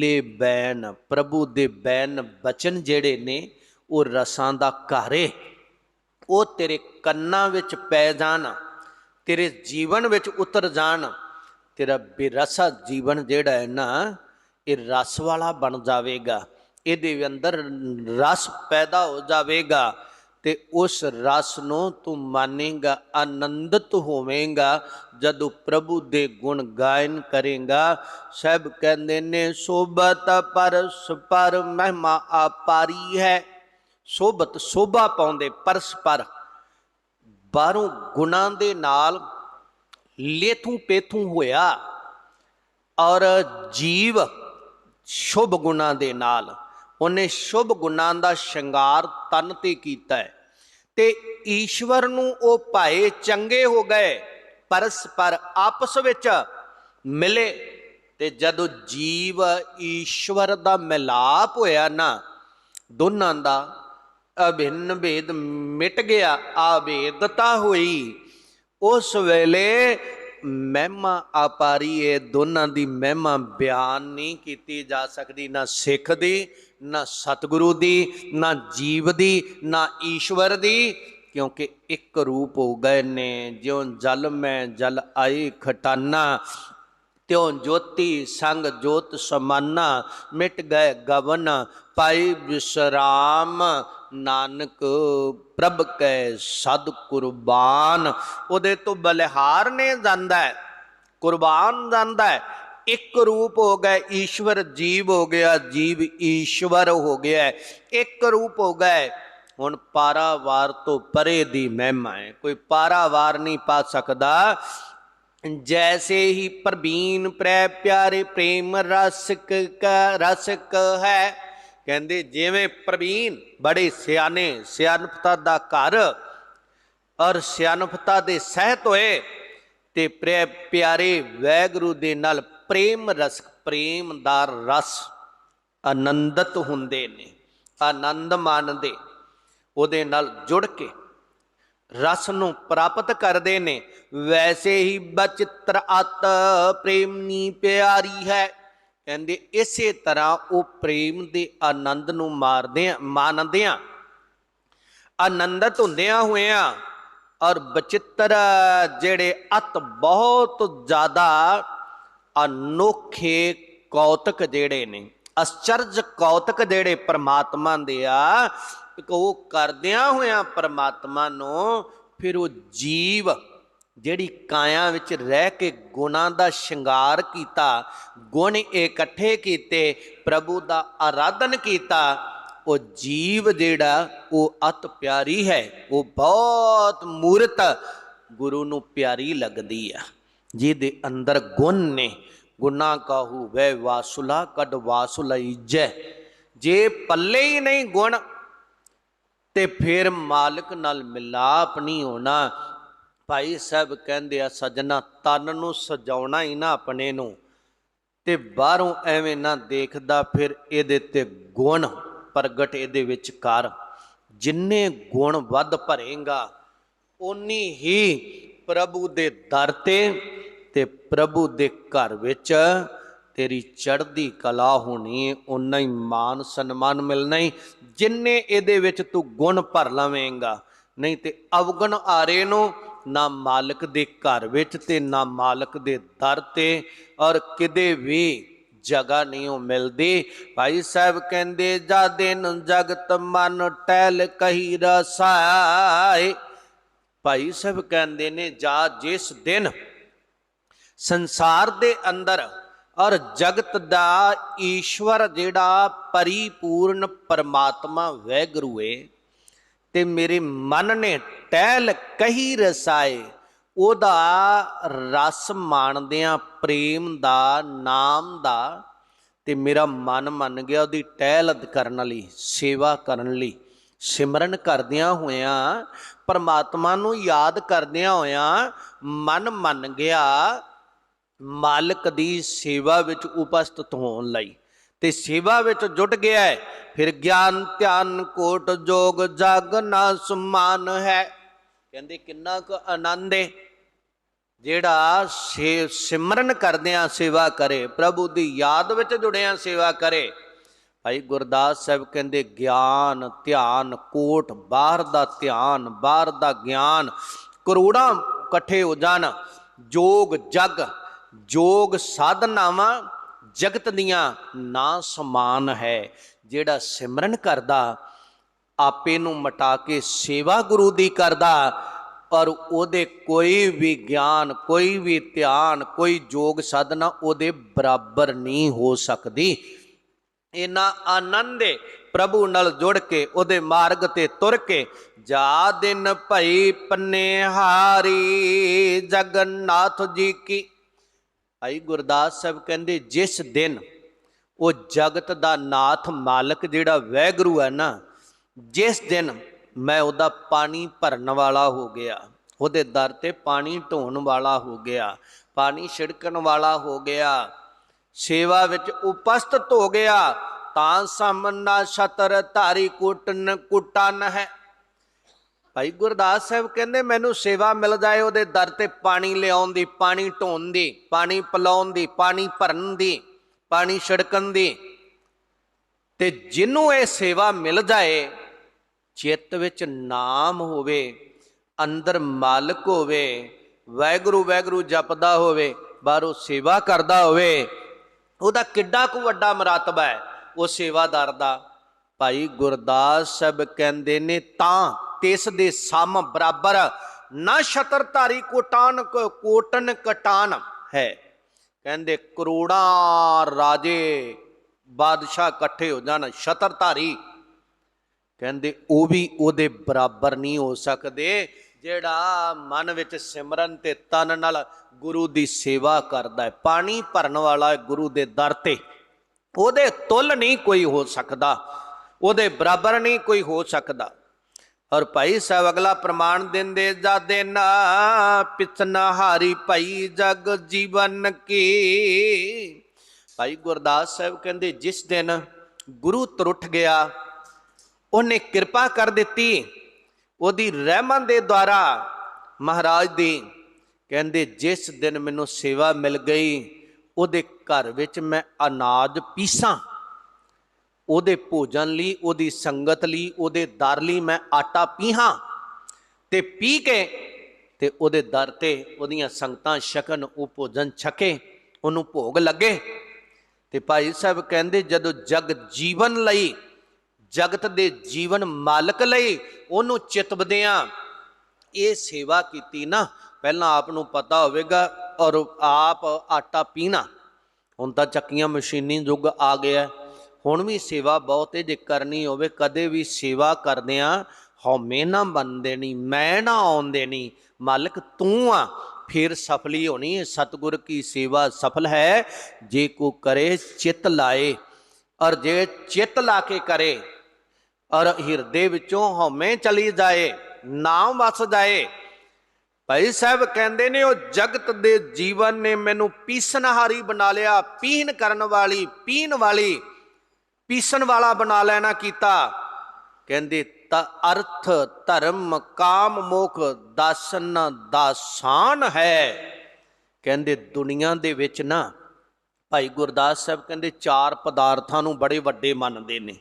ਲੇ ਬੈਨ, ਪ੍ਰਭੂ ਦੇ ਬੈਨ ਬਚਨ ਜਿਹੜੇ ਨੇ, ਉਹ ਰਸਾਂ ਦਾ ਘਰ ਉਹ ਤੇਰੇ ਕੰਨਾਂ ਵਿੱਚ ਪੈ ਜਾਣ, ਤੇਰੇ ਜੀਵਨ ਵਿੱਚ ਉਤਰ ਜਾਣ। ਤੇਰਾ ਬੇਰਸਾ ਜੀਵਨ ਜਿਹੜਾ ਹੈ ਨਾ, ਇਹ ਰਸ ਵਾਲਾ ਬਣ ਜਾਵੇਗਾ। ਇਹਦੇ ਅੰਦਰ ਰਸ ਪੈਦਾ ਹੋ ਜਾਵੇਗਾ। ਤੇ ਉਸ ਰਸ ਨੂੰ ਤੂੰ ਮਾਨੇਗਾ, ਆਨੰਦਿਤ ਹੋਵੇਂਗਾ, ਜਦੋਂ ਪ੍ਰਭੂ ਦੇ ਗੁਣ ਗਾਇਨ ਕਰੇਗਾ। ਸਭ ਕਹਿੰਦੇ ਨੇ ਸੋਬਤ ਪਰਸ ਪਰ ਮਹਿਮਾ ਆਪਾਰੀ ਹੈ। ਸੋਬਤ ਸੋਭਾ ਪਾਉਂਦੇ ਪਰਸ ਪਰ। ਬਾਹਰੋਂ ਗੁਣਾਂ ਦੇ ਨਾਲ ਲੇਥੂ ਪੇਥੂ ਹੋਇਆ ਔਰ ਜੀਵ ਸ਼ੁਭ ਗੁਣਾਂ ਦੇ ਨਾਲ। ਉਹਨੇ ਸ਼ੁਭ ਗੁਣਾਂ ਦਾ ਸ਼ਿੰਗਾਰ ਤਨ ਤੇ ਕੀਤਾ ਹੈ। ਤੇ ਈਸ਼ਵਰ ਨੂੰ ਉਹ ਭਾਏ ਚੰਗੇ ਹੋ ਗਏ, ਪਰਸਪਰ ਆਪਸ ਵਿੱਚ ਮਿਲੇ। ਤੇ ਜਦੋਂ ਜੀਵ ਈਸ਼ਵਰ ਦਾ ਮਿਲਾਪ ਹੋਇਆ ਨਾ, ਦੋਨਾਂ ਦਾ ਅਭਿੰਨ ਭੇਦ ਮਿਟ ਗਿਆ, ਆਵੇਦਤਾ ਹੋਈ। ਉਸ ਵੇਲੇ ਮਹਿਮਾ ਆਪਾਰੀ, ਇਹ ਦੋਨਾਂ ਦੀ ਮਹਿਮਾ ਬਿਆਨ ਨਹੀਂ ਕੀਤੀ ਜਾ ਸਕਦੀ, ਨਾ ਸਿੱਖ ਦੀ, ਨਾ ਸਤਿਗੁਰੂ ਦੀ, ਨਾ ਜੀਵ ਦੀ, ਨਾ ਈਸ਼ਵਰ ਦੀ, ਕਿਉਂਕਿ ਇੱਕ ਰੂਪ ਹੋ ਗਏ ਨੇ, ਜਿਉਂ ਜਲ ਮੈਂ ਜਲ ਆਈ ਖਟਾਨਾ। ਤਿਉ ਜੋਤੀ ਸੰਗ ਜੋਤ ਸਮਾਨਾ, ਮਿਟ ਗਏ ਗਵਨ, ਪਾਈ ਵਿਸਰਾਮ। ਨਾਨਕ ਪ੍ਰਭ ਕੈ ਸਦ ਕੁਰਬਾਨ। ਉਹਦੇ ਤੋਂ ਬਲਿਹਾਰ ਨੇ ਜਾਂਦਾ ਹੈ, ਕੁਰਬਾਨ ਜਾਂਦਾ ਹੈ। ਇੱਕ ਰੂਪ ਹੋ ਗਿਆ ਈਸ਼ਵਰ, ਜੀਵ ਹੋ ਗਿਆ ਜੀਵ ਈਸ਼ਵਰ ਹੋ ਗਿਆ ਇੱਕ ਰੂਪ ਹੋ ਗਏ ਹੁਣ ਪਾਰਾਵਾਰ ਤੋਂ ਪਰੇ ਦੀ ਮਹਿਮਾ ਹੈ। ਕੋਈ ਪਾਰਾਵਾਰ ਨਹੀਂ ਪਾ ਸਕਦਾ। ਜੈਸੇ ਹੀ ਪ੍ਰਬੀਨ ਪ੍ਰੈ ਪਿਆਰੇ ਪ੍ਰੇਮ ਰਸਕ ਕਾ ਰਸਕ ਹੈ। ਕਹਿੰਦੇ ਜਿਵੇਂ ਪ੍ਰਵੀਨ ਬੜੇ ਸਿਆਣੇ ਸਿਆਣਪਤਾ ਦਾ ਘਰ ਔਰ ਸਿਆਣਪਤਾ ਦੇ ਸਹਿਤ ਹੋਏ ਤੇ ਪ੍ਰੈ ਪਿਆਰੇ ਵੈਗੁਰੂ ਦੇ ਨਾਲ ਪ੍ਰੇਮ ਰਸਕ ਪ੍ਰੇਮ ਦਾ ਰਸ ਆਨੰਦਤ ਹੁੰਦੇ ਨੇ, ਆਨੰਦ ਮਾਣਦੇ, ਉਹਦੇ ਨਾਲ ਜੁੜ ਕੇ ਰਸ ਨੂੰ ਪ੍ਰਾਪਤ ਕਰਦੇ ਨੇ। ਵੈਸੇ ਹੀ ਬਚਿੱਤਰ ਅਤ ਪ੍ਰੇਮਨੀ ਪਿਆਰੀ ਹੈ। ਕਹਿੰਦੇ ਇਸੇ ਤਰ੍ਹਾਂ ਉਹ ਪ੍ਰੇਮ ਦੇ ਆਨੰਦ ਨੂੰ ਮਾਰਦੇ ਆ ਮਾਨਦੇ ਆ ਆਨੰਦਤ ਹੁੰਦਿਆਂ ਹੋਇਆਂ ਔਰ ਬਚਿੱਤਰ ਜਿਹੜੇ ਅਤ ਬਹੁਤ ਜ਼ਿਆਦਾ ਅਨੋਖੇ ਕੌਤਕ ਜਿਹੜੇ ਨੇ ਅਚਰਜ ਕੌਤਕ ਜਿਹੜੇ ਪ੍ਰਮਾਤਮਾ ਦੇ ਆ ਉਹ ਕਰਦਿਆਂ ਹੋਇਆਂ ਪਰਮਾਤਮਾ ਨੂੰ ਫਿਰ ਉਹ ਜੀਵ ਜਿਹੜੀ ਕਾਇਆ ਵਿੱਚ ਰਹਿ ਕੇ ਗੁਣਾਂ ਦਾ ਸ਼ਿੰਗਾਰ ਕੀਤਾ, ਗੁਣ ਇਕੱਠੇ ਕੀਤੇ, ਪ੍ਰਭੂ ਦਾ ਆਰਾਧਨ ਕੀਤਾ, ਉਹ ਜੀਵ ਜਿਹੜਾ ਉਹ ਅਤ ਪਿਆਰੀ ਹੈ, ਉਹ ਬਹੁਤ ਮੂਰਤ ਗੁਰੂ ਨੂੰ ਪਿਆਰੀ ਲੱਗਦੀ ਆ। ਜਿਹਦੇ ਅੰਦਰ ਗੁਣ ਨੇ ਗੁਨਾ ਕਾਹੂ ਵੈ ਵਾਸੁਲਾ ਕਦ ਵਾਸੁਲਈਜੈ। ਜੇ ਪੱਲੇ ਹੀ ਨਹੀਂ ਗੁਣ ਤੇ ਫਿਰ ਮਾਲਕ ਨਾਲ ਮਿਲਾਪ ਨਹੀਂ ਹੋਣਾ। ਭਾਈ ਸਾਹਿਬ ਕਹਿੰਦੇ ਆ, ਸਜਣਾ, ਤਨ ਨੂੰ ਸਜਾਉਣਾ ਹੀ ਨਾ ਆਪਣੇ ਨੂੰ। ਤੇ ਬਾਹਰੋਂ ਐਵੇਂ ਨਾ ਦੇਖਦਾ, ਫਿਰ ਇਹਦੇ ਤੇ ਗੁਣ ਪ੍ਰਗਟ ਇਹਦੇ ਵਿੱਚ ਕਰ ਜਿੰਨੇ ਗੁਣ ਵੱਧ ਭਰੇਗਾ, ਓਨੀ ਹੀ ਪ੍ਰਭੂ ਦੇ ਦਰ ਤੇ ਤੇ ਪ੍ਰਭੂ ਦੇ ਘਰ ਵਿੱਚ ਤੇਰੀ ਚੜ੍ਹਦੀ ਕਲਾ ਹੋਣੀ ਹੈ ਉਨਾ ਹੀ ਮਾਨ ਸਨਮਾਨ ਮਿਲਣਾ ਹੀ ਜਿੰਨੇ ਇਹਦੇ ਵਿੱਚ ਤੂੰ ਗੁਣ ਭਰ ਲਵੇਂਗਾ, ਨਹੀਂ ਤੇ ਅਵਗਣ ਆਰੇ ਨੂੰ ਨਾ ਮਾਲਕ ਦੇ ਘਰ ਵਿੱਚ ਤੇ ਨਾ ਮਾਲਕ ਦੇ ਦਰ ਤੇ, ਔਰ ਕਿਤੇ ਵੀ ਜਗ੍ਹਾ ਨਹੀਂ ਉਹ ਮਿਲਦੀ। ਭਾਈ ਸਾਹਿਬ ਕਹਿੰਦੇ, ਜਾ ਦਿਨ ਜਗਤ ਮਨ ਟਹਿਲ ਕਹੀ ਰਸਾਏ। ਭਾਈ ਸਾਹਿਬ ਕਹਿੰਦੇ ਨੇ, ਜਾ ਜਿਸ ਦਿਨ ਸੰਸਾਰ ਦੇ ਅੰਦਰ ਔਰ ਜਗਤ ਦਾ ਈਸ਼ਵਰ ਜਿਹੜਾ ਪਰਿਪੂਰਨ ਪਰਮਾਤਮਾ ਵੈਗਰੂ ਏ ਤੇ ਮੇਰੇ ਮਨ ਨੇ ਟਹਿਲ ਕਹੀ ਰਸਾਏ, ਉਹਦਾ ਰਸ ਮਾਣਦਿਆਂ ਪ੍ਰੇਮ ਦਾ, ਨਾਮ ਦਾ, ਤੇ ਮੇਰਾ ਮਨ ਮੰਨ ਗਿਆ ਉਹਦੀ ਟਹਿਲ ਕਰਨ ਲਈ, ਸੇਵਾ ਕਰਨ ਲਈ। ਸਿਮਰਨ ਕਰਦਿਆਂ ਹੋਇਆਂ, ਪਰਮਾਤਮਾ ਨੂੰ ਯਾਦ ਕਰਦਿਆਂ ਹੋਇਆਂ, ਮਨ ਮੰਨ ਗਿਆ ਮਾਲਕ ਦੀ ਸੇਵਾ ਵਿੱਚ ਉਪਸਥਿਤ ਹੋਣ ਲਈ। ਤੇ ਸੇਵਾ ਵਿੱਚ ਜੁਟ ਗਿਆ ਹੈ, ਫਿਰ ਗਿਆਨ ਧਿਆਨ ਕੋਟ ਜੋਗ ਜਗ ਨਾ ਸਮਾਨ ਹੈ। ਕਹਿੰਦੇ ਕਿੰਨਾ ਕੁ ਆਨੰਦ ਹੈ ਜਿਹੜਾ ਸੇ- ਸਿਮਰਨ ਕਰਦਿਆਂ ਸੇਵਾ ਕਰੇ, ਪ੍ਰਭੂ ਦੀ ਯਾਦ ਵਿੱਚ ਜੁੜਿਆਂ ਸੇਵਾ ਕਰੇ। ਭਾਈ ਗੁਰਦਾਸ ਸਾਹਿਬ ਕਹਿੰਦੇ ਗਿਆਨ, ਧਿਆਨ, ਕੋਟ, ਬਾਹਰ ਦਾ ਧਿਆਨ, ਬਾਹਰ ਦਾ ਗਿਆਨ, ਕਰੋੜਾਂ ਇਕੱਠੇ ਹੋ ਜਾਣ। ਜੋਗ ਜਗ ਜੋਗ ਸਾਧਨਾਵਾਂ ਜਗਤ ਦੀਆਂ ਨਾ ਸਮਾਨ ਹੈ। ਜਿਹੜਾ ਸਿਮਰਨ ਕਰਦਾ, ਆਪੇ ਨੂੰ ਮਟਾ ਕੇ ਸੇਵਾ ਗੁਰੂ ਦੀ ਕਰਦਾ ਔਰ ਉਹਦੇ ਕੋਈ ਵੀ ਗਿਆਨ, ਕੋਈ ਵੀ ਧਿਆਨ, ਕੋਈ ਜੋਗ ਸਾਧਨਾ ਉਹਦੇ ਬਰਾਬਰ ਨਹੀਂ ਹੋ ਸਕਦੀ। ਇਨਾ ਆਨੰਦ ਏ ਪ੍ਰਭੂ ਨਾਲ ਜੁੜ ਕੇ, ਉਹਦੇ ਮਾਰਗ ਤੇ ਤੁਰ ਕੇ, ਜਾ ਦਿਨ ਭਈ ਪਨਿਹਾਰੀ ਜਗਨਨਾਥ ਜੀ ਕੀ ਭਾਈ ਗੁਰਦਾਸ ਸਾਹਿਬ ਕਹਿੰਦੇ, ਜਿਸ ਦਿਨ ਉਹ ਜਗਤ ਦਾ ਨਾਥ ਮਾਲਕ ਜਿਹੜਾ ਵੈਗਰੂ ਹੈ ਨਾ, ਜਿਸ ਦਿਨ ਮੈਂ ਉਹਦਾ ਪਾਣੀ ਭਰਨ ਵਾਲਾ ਹੋ ਗਿਆ, ਉਹਦੇ ਦਰ ਤੇ ਪਾਣੀ ਢੋਣ ਵਾਲਾ ਹੋ ਗਿਆ, ਪਾਣੀ ਛਿੜਕਣ ਵਾਲਾ ਹੋ ਗਿਆ, ਸੇਵਾ ਵਿੱਚ ਉਪਸਥਿਤ ਹੋ ਗਿਆ, ਤਾਂ ਸਮਨਾ ਛਤਰ ਧਾਰੀ ਕੁਟਨ ਕੁਟਨ ਹੈ ਭਾਈ ਗੁਰਦਾਸ ਸਾਹਿਬ ਕਹਿੰਦੇ, ਮੈਨੂੰ ਸੇਵਾ ਮਿਲ ਜਾਏ ਉਹਦੇ ਦਰ ਤੇ ਪਾਣੀ ਲਿਆਉਣ ਦੀ, ਪਾਣੀ ਢੋਣ ਦੀ, ਪਾਣੀ ਪਿਲਾਉਣ ਦੀ, ਪਾਣੀ ਭਰਨ ਦੀ, ਪਾਣੀ ਛਿੜਕਣ ਦੀ। ਤੇ ਜਿਹਨੂੰ ਇਹ ਸੇਵਾ ਮਿਲ ਜਾਏ, ਚਿੱਤ ਵਿੱਚ ਨਾਮ ਹੋਵੇ, ਅੰਦਰ ਮਾਲਕ ਹੋਵੇ ਵੈਗਰੂ ਵੈਗਰੂ ਜਪਦਾ ਹੋਵੇ, ਬਾਹਰੋਂ ਸੇਵਾ ਕਰਦਾ ਹੋਵੇ, ਉਹਦਾ ਕਿੱਡਾ ਕੁ ਵੱਡਾ ਮਰਤਬਾ ਹੈ, ਉਹ ਸੇਵਾਦਾਰ ਦਾ। ਭਾਈ ਗੁਰਦਾਸ ਸਾਹਿਬ ਕਹਿੰਦੇ ਨੇ, ਤਾਂ ਤਿਸ ਦੇ ਸਮ ਬਰਾਬਰ ਨਾ ਛਤਰਧਾਰੀ ਕੋਟਾਨ ਕੋਟਨ ਕਟਾਨ ਹੈ। ਕਹਿੰਦੇ ਕਰੋੜਾਂ ਰਾਜੇ ਬਾਦਸ਼ਾਹ ਇਕੱਠੇ ਹੋ ਜਾਣ, ਛਤਰਧਾਰੀ। ਕਹਿੰਦੇ ਉਹ ਵੀ ਉਹਦੇ ਬਰਾਬਰ ਨਹੀਂ ਹੋ ਸਕਦੇ, ਜਿਹੜਾ ਮਨ ਵਿੱਚ ਸਿਮਰਨ ਤੇ ਤਨ ਨਾਲ ਗੁਰੂ ਦੀ ਸੇਵਾ ਕਰਦਾ ਹੈ। ਪਾਣੀ ਭਰਨ ਵਾਲਾ ਗੁਰੂ ਦੇ ਦਰ ਤੇ। ਉਹਦੇ ਤੁੱਲ ਨਹੀਂ ਕੋਈ ਹੋ ਸਕਦਾ। ਉਹਦੇ ਬਰਾਬਰ ਨਹੀਂ ਕੋਈ ਹੋ ਸਕਦਾ। ਔਰ ਭਾਈ ਸਾਹਿਬ ਅਗਲਾ ਪ੍ਰਮਾਣ ਦਿੰਦੇ, ਜਾਦੇ ਨਾ ਪਿਛਨਾ ਹਾਰੀ ਭਾਈ ਜਗ ਜੀਵਨ ਕੀ। ਭਾਈ ਗੁਰਦਾਸ ਸਾਹਿਬ ਕਹਿੰਦੇ, ਜਿਸ ਦਿਨ ਗੁਰੂ ਤਰੁੱਠ ਗਿਆ, ਉਹਨੇ ਕਿਰਪਾ ਕਰ ਦਿੱਤੀ। ਉਹਦੀ ਰਹਿਮਤ ਦੇ ਦੁਆਰਾ ਮਹਾਰਾਜ ਦੀ ਕਹਿੰਦੇ, ਜਿਸ ਦਿਨ ਮੈਨੂੰ ਸੇਵਾ ਮਿਲ ਗਈ, ਉਹਦੇ ਘਰ ਵਿੱਚ ਮੈਂ ਅਨਾਜ ਪੀਸਾਂ। ਉਹਦੇ ਭੋਜਨ ਲਈ, ਉਹਦੀ ਸੰਗਤ ਲਈ, ਉਹਦੇ ਦਰ ਲਈ ਮੈਂ ਆਟਾ ਪੀਹਾਂ ਤੇ ਪੀ ਕੇ ਤੇ ਉਹਦੇ ਦਰ ਤੇ ਉਹਦੀਆਂ ਸੰਗਤਾਂ ਛਕਣ, ਉਹ ਭੋਜਨ ਛਕੇ, ਉਹਨੂੰ ਭੋਗ ਲੱਗੇ। ਤੇ ਭਾਈ ਸਾਹਿਬ ਕਹਿੰਦੇ, ਜਦੋਂ ਜਗ ਜੀਵਨ ਲਈ, ਜਗਤ ਦੇ ਜੀਵਨ ਮਾਲਕ ਲਈ ਉਹਨੂੰ ਚਿਤਬਦਿਆਂ ਇਹ ਸੇਵਾ ਕੀਤੀ ਨਾ, ਪਹਿਲਾਂ ਆਪ ਨੂੰ ਪਤਾ ਹੋਵੇਗਾ, ਔਰ ਆਪ ਆਟਾ ਪੀਣਾ। ਹੁਣ ਤਾਂ ਚੱਕੀਆਂ ਮਸ਼ੀਨੀ ਯੁੱਗ ਆ ਗਿਆ। ਹੁਣ ਵੀ ਸੇਵਾ ਬਹੁਤ ਜੇ ਕਰਨੀ ਹੋਵੇ, ਕਦੇ ਵੀ ਸੇਵਾ ਕਰਦਿਆਂ ਹਉਮੈ ਨਾ ਬੰਦੇ ਦੇਣੀ ਮੈਂ ਨਾ ਆਉਣ ਦੇਣੀ ਮਾਲਕ ਤੂੰ ਆ, ਫਿਰ ਸਫਲੀ ਹੋਣੀ ਹੈ, ਸਤਿਗੁਰ ਕੀ ਸੇਵਾ ਸਫਲ ਹੈ, ਜੇ ਕੋ ਕਰੇ ਚਿਤ ਲਾਏ, ਔਰ ਜੇ ਚਿਤ ਲਾ ਕੇ ਕਰੇ, ਔਰ ਹਿਰਦੇ ਵਿੱਚੋਂ ਹਉਮੈ ਚਲੀ ਜਾਏ, ਨਾਮ ਵਸ ਜਾਏ, ਭਾਈ ਸਾਹਿਬ ਕਹਿੰਦੇ ਨੇ, ਉਹ ਜਗਤ ਦੇ ਜੀਵਨ ਨੇ ਮੈਨੂੰ ਪੀਸਨਹਾਰੀ ਬਣਾ ਲਿਆ, ਪੀਣ ਕਰਨ ਵਾਲੀ, ਪੀਣ ਵਾਲੀ ਪੀਸਣ ਵਾਲਾ ਬਣਾ ਲੈਣਾ ਕੀਤਾ। ਕਹਿੰਦੇ, ਤ ਅਰਥ ਧਰਮ ਕਾਮ ਮੋਖ ਦਾਸਨ ਦਾਸਾਨ ਹੈ। ਕਹਿੰਦੇ, ਦੁਨੀਆ ਦੇ ਵਿੱਚ ਨਾ ਭਾਈ ਗੁਰਦਾਸ ਸਾਹਿਬ ਕਹਿੰਦੇ, ਚਾਰ ਪਦਾਰਥਾਂ ਨੂੰ ਬੜੇ ਵੱਡੇ ਮੰਨਦੇ ਨੇ।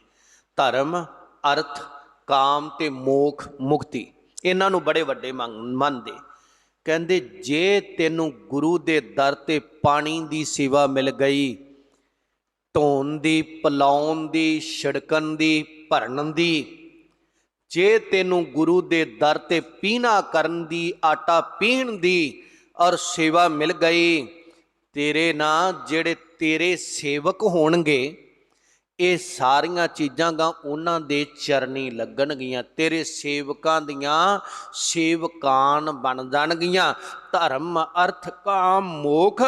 ਧਰਮ, ਅਰਥ, ਕਾਮ ਤੇ ਮੋਖ, ਮੁਕਤੀ। ਇਹਨਾਂ ਨੂੰ ਬੜੇ ਵੱਡੇ ਮੰਨ- ਮੰਨਦੇ। ਕਹਿੰਦੇ, ਜੇ ਤੈਨੂੰ ਗੁਰੂ ਦੇ ਦਰ ਤੇ ਪਾਣੀ ਦੀ ਸੇਵਾ ਮਿਲ ਗਈ ਧੋਣ ਦੀ, ਪਲਾਉਣ ਦੀ, ਛਿੜਕਣ ਦੀ ਭਰਨ ਦੀ। ਜੇ ਤੈਨੂੰ ਗੁਰੂ ਦੇ ਦਰ ਤੇ ਪੀਣਾ ਕਰਨ ਦੀ, ਆਟਾ ਪੀਣ ਦੀ ਔਰ ਸੇਵਾ ਮਿਲ ਗਈ, ਤੇਰੇ ਨਾਲ ਜਿਹੜੇ ਤੇਰੇ ਸੇਵਕ ਹੋਣਗੇ, ਇਹ ਸਾਰੀਆਂ ਚੀਜ਼ਾਂ ਗਾ ਉਹਨਾਂ ਦੇ ਚਰਨੀ ਲੱਗਣਗੀਆਂ। ਤੇਰੇ ਸੇਵਕਾਂ ਦੀਆਂ ਸੇਵਕਾਨ ਬਣ ਜਾਣਗੀਆਂ। ਧਰਮ, ਅਰਥ, ਕਾਮ, ਮੋਖ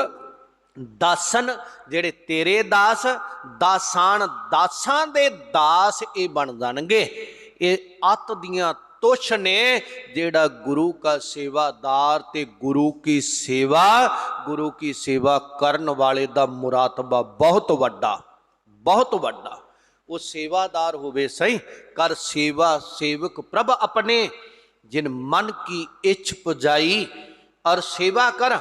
ਦਾਸਨ, ਜਿਹੜੇ ਤੇਰੇ ਦਾਸ, ਦਾਸਾਨ ਦਾਸਾਂ ਦੇ ਦਾਸ ਇਹ ਬਣ ਜਾਣਗੇ। ਇਹ ਅਤ ਦੀਆਂ ਤੁਛ ਨੇ, ਜਿਹੜਾ ਗੁਰੂ ਕਾ ਸੇਵਾਦਾਰ ਤੇ ਗੁਰੂ ਕੀ ਸੇਵਾ, ਗੁਰੂ ਕੀ ਸੇਵਾ ਕਰਨ ਵਾਲੇ ਦਾ ਮੁਰਾਤਬਾ ਬਹੁਤ ਵੱਡਾ ਬਹੁਤ ਵੱਡਾ। ਉਹ ਸੇਵਾਦਾਰ ਹੋਵੇ ਸਹੀ, ਕਰ ਸੇਵਾ ਸੇਵਕ ਪ੍ਰਭ ਆਪਣੇ, ਜਿਨ ਮਨ ਕੀ ਇੱਛ ਪੁਜਾਈ, ਔਰ ਸੇਵਾ ਕਰ।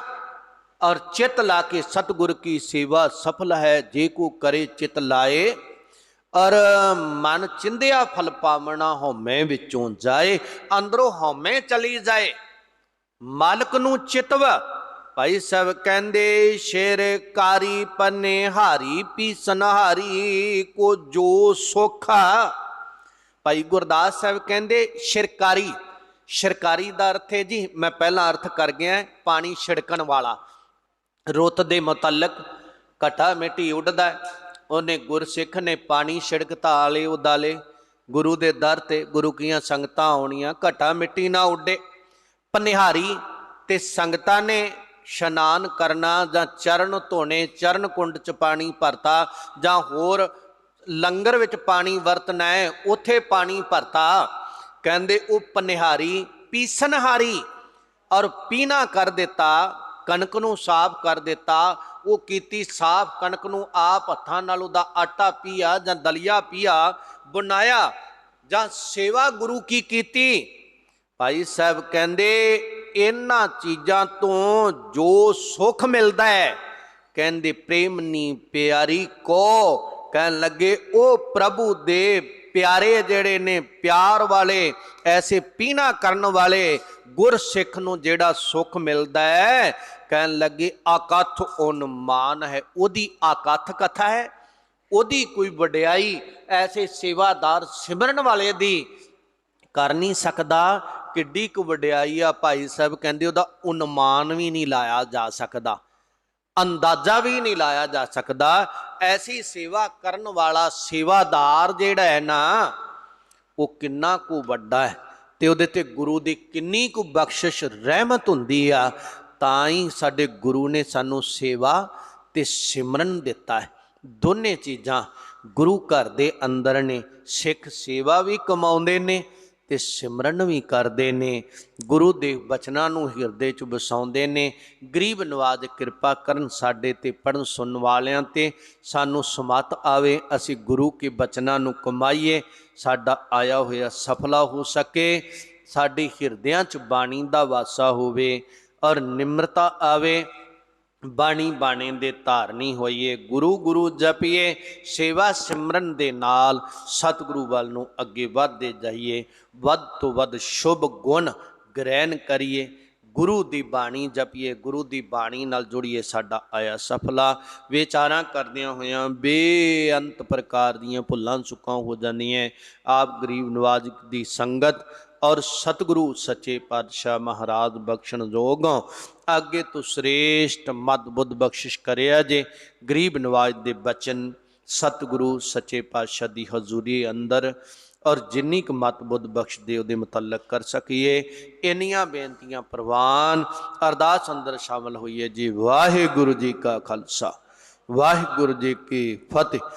और चित लाके सतगुर की सेवा सफल है जे को करे चित लाए ਔਰ ਮਨ ਚਿੰਦਿਆ ਫਲ ਪਾਵਣਾ ਹਉਮੈ ਵਿੱਚੋਂ ਜਾਏ ਅੰਦਰੋਂ ਹਉਮੈ ਚਲੀ ਜਾਏ ਮਾਲਕ ਨੂੰ ਚਿਤਵ ਭਾਈ ਸਾਹਿਬ ਕਹਿੰਦੇ ਸ਼ੇਰ ਕਾਰੀ ਪੰਨੇ ਹਾਰੀ ਪੀਸਨ ਹਾਰੀ ਕੋ ਜੋ ਸੋਖਾ ਭਾਈ ਗੁਰਦਾਸ ਸਾਹਿਬ ਕਹਿੰਦੇ ਸ਼ਿਰਕਾਰੀ ਸ਼ਿਰਕਾਰੀ ਦਾ ਅਰਥ ਹੈ ਜੀ ਮੈਂ ਪਹਿਲਾਂ ਅਰਥ ਕਰ ਗਿਆ ਪਾਣੀ ਛਿੜਕਣ ਵਾਲਾ ਰੁੱਤ ਦੇ ਮੁਤਲਕ ਘਟਾ ਮਿੱਟੀ ਉੱਡਦਾ ਉਹਨੇ ਗੁਰਸਿੱਖ ਨੇ ਪਾਣੀ ਛਿੜਕਤਾ ਆਲੇ ਉਦਾਲੇ ਗੁਰੂ ਦੇ ਦਰ ਤੇ ਗੁਰੂ ਕੀਆਂ ਸੰਗਤਾਂ ਆਉਣੀਆਂ। ਘਟਾ ਮਿੱਟੀ ਨਾ ਉੱਡੇ। ਪਨਿਹਾਰੀ ਤੇ ਸੰਗਤਾਂ ਨੇ ਇਸ਼ਨਾਨ ਕਰਨਾ ਜਾਂ ਚਰਨ ਧੋਣੇ, ਚਰਨ ਕੁੰਡ ਚ ਪਾਣੀ ਭਰਤਾ ਜਾਂ ਹੋਰ ਲੰਗਰ ਵਿੱਚ ਪਾਣੀ ਵਰਤਣਾ ਹੈ, ਉੱਥੇ ਪਾਣੀ ਭਰਤਾ। ਕਹਿੰਦੇ, ਉਹ ਪਨਿਹਾਰੀ ਪੀਸਨਹਾਰੀ ਔਰ ਪੀਣਾ ਕਰ ਦਿੱਤਾ। ਕਣਕ ਨੂੰ ਸਾਫ਼ ਕਰ ਦਿੱਤਾ, ਉਹ ਕੀਤੀ ਸਾਫ਼ ਕਣਕ ਨੂੰ ਆਪ ਹੱਥਾਂ ਨਾਲ ਉਹਦਾ ਆਟਾ ਪੀਆ ਜਾਂ ਦਲੀਆ ਪੀਆ, ਬਣਾਇਆ ਜਾਂ ਸੇਵਾ ਗੁਰੂ ਕੀ ਕੀਤੀ? ਭਾਈ ਸਾਹਿਬ ਕਹਿੰਦੇ, ਇਹਨਾਂ ਚੀਜ਼ਾਂ ਤੋਂ ਜੋ ਸੁੱਖ ਮਿਲਦਾ ਹੈ, ਕਹਿੰਦੇ, ਪ੍ਰੇਮ ਨੀ ਪਿਆਰੀ ਕੋ। ਕਹਿਣ ਲੱਗੇ, ਉਹ ਪ੍ਰਭੂ ਦੇ ਪਿਆਰੇ ਜਿਹੜੇ ਨੇ, ਪਿਆਰ ਵਾਲੇ, ਐਸੇ ਪੀਣਾ ਕਰਨ ਵਾਲੇ ਗੁਰਸਿੱਖ ਨੂੰ ਜਿਹੜਾ ਸੁੱਖ ਮਿਲਦਾ ਹੈ, ਕਹਿਣ ਲੱਗੇ ਆਕਥ ਉਨਮਾਨ ਹੈ। ਉਹਦੀ ਆਕਥ ਕਥਾ ਹੈ। ਉਹਦੀ ਕੋਈ ਵਡਿਆਈ ਐਸੇ ਸੇਵਾਦਾਰ ਸਿਮਰਨ ਵਾਲੇ ਦੀ ਕਰ ਨਹੀਂ ਸਕਦਾ। ਕਿੱਡੀ ਕੁ ਵਡਿਆਈ ਆ ਭਾਈ ਸਾਹਿਬ, ਕਹਿੰਦੇ ਉਹਦਾ ਉਨਮਾਨ ਵੀ ਨਹੀਂ ਲਾਇਆ ਜਾ ਸਕਦਾ। ਅੰਦਾਜ਼ਾ ਵੀ ਨਹੀਂ ਲਾਇਆ ਜਾ ਸਕਦਾ ਐਸੀ ਸੇਵਾ ਕਰਨ ਵਾਲਾ ਸੇਵਾਦਾਰ ਜਿਹੜਾ ਹੈ ਨਾ, ਉਹ ਕਿੰਨਾ ਕੁ ਵੱਡਾ ਹੈ ਤੇ ਉਹਦੇ ਤੇ ਗੁਰੂ ਦੀ ਕਿੰਨੀ ਕੁ ਬਖਸ਼ਿਸ਼, ਰਹਿਮਤ ਹੁੰਦੀ ਆ, ਤਾਂ ਹੀ ਸਾਡੇ ਗੁਰੂ ਨੇ ਸਾਨੂੰ ਸੇਵਾ ਤੇ ਸਿਮਰਨ ਦਿੱਤਾ ਹੈ। ਦੋਨੇ ਚੀਜ਼ਾਂ ਗੁਰੂ ਘਰ ਦੇ ਅੰਦਰ ਨੇ, ਸਿੱਖ ਸੇਵਾ ਵੀ ਕਮਾਉਂਦੇ ਨੇ ਤੇ ਸਿਮਰਨ ਵੀ ਕਰਦੇ ਨੇ, ਗੁਰੂ ਦੇ ਬਚਨਾਂ ਨੂੰ ਹਿਰਦੇ 'ਚ ਵਸਾਉਂਦੇ ਨੇ। ਗਰੀਬ ਨਵਾਜ, ਕਿਰਪਾ ਕਰਨ ਸਾਡੇ ਤੇ ਪੜਨ ਸੁਣਨ ਵਾਲਿਆਂ ਤੇ। ਸਾਨੂੰ ਸਮਤ ਆਵੇ, ਅਸੀਂ ਗੁਰੂ ਕੇ ਬਚਨਾਂ ਨੂੰ ਕਮਾਈਏ। ਸਾਡਾ ਆਇਆ ਹੋਇਆ ਸਫਲਾ ਹੋ ਸਕੇ। ਸਾਡੇ ਹਿਰਦਿਆਂ 'ਚ ਬਾਣੀ ਦਾ ਵਾਸਾ ਹੋਵੇ ਔਰ ਨਿਮਰਤਾ ਆਵੇ। ਬਾਣੀ ਬਾਣੇ ਦੇ ਧਾਰਨੀ ਹੋਈਏ, ਗੁਰੂ ਗੁਰੂ ਜਪੀਏ, ਸੇਵਾ ਸਿਮਰਨ ਦੇ ਨਾਲ ਸਤਿਗੁਰੂ ਵੱਲ ਨੂੰ ਅੱਗੇ ਵਧਦੇ ਜਾਈਏ, ਵੱਧ ਤੋਂ ਵੱਧ ਸ਼ੁਭ ਗੁਣ ਗ੍ਰਹਿਣ ਕਰੀਏ, ਗੁਰੂ ਦੀ ਬਾਣੀ ਜਪੀਏ, ਗੁਰੂ ਦੀ ਬਾਣੀ ਨਾਲ ਜੁੜੀਏ ਸਾਡਾ ਆਇਆ ਸਫਲਾ। ਵਿਚਾਰਾਂ ਕਰਦਿਆਂ ਹੋਇਆਂ ਬੇਅੰਤ ਪ੍ਰਕਾਰ ਦੀਆਂ ਭੁੱਲਾਂ ਚੁੱਕਾਂ ਹੋ ਜਾਂਦੀਆਂ, ਆਪ ਗਰੀਬ ਨਵਾਜ ਦੀ ਸੰਗਤ ਔਰ ਸਤਿਗੁਰੂ ਸੱਚੇ ਪਾਤਸ਼ਾਹ ਮਹਾਰਾਜ ਬਖਸ਼ਣ ਜੋਗੋਂ ਅੱਗੇ ਤੋਂ ਸ੍ਰੇਸ਼ਟ ਮਤ ਬੁੱਧ ਬਖਸ਼ਿਸ਼ ਕਰਿਆ ਜੇ, ਗਰੀਬ ਨਵਾਜ ਦੇ ਬਚਨ, ਸਤਿਗੁਰੂ ਸੱਚੇ ਪਾਤਸ਼ਾਹ ਦੀ ਹਜ਼ੂਰੀ ਅੰਦਰ ਔਰ ਜਿੰਨੀ ਕੁ ਮਤ ਬੁੱਧ ਬਖਸ਼ ਦੇ ਉਹਦੇ ਮੁਤਲਕ ਕਰ ਸਕੀਏ। ਇੰਨੀਆਂ ਬੇਨਤੀਆਂ ਪ੍ਰਵਾਨ ਅਰਦਾਸ ਅੰਦਰ ਸ਼ਾਮਲ ਹੋਈਏ ਜੀ। ਵਾਹਿਗੁਰੂ ਜੀ ਕਾ ਖਾਲਸਾ। ਵਾਹਿਗੁਰੂ ਜੀ ਕੀ ਫਤਿਹ।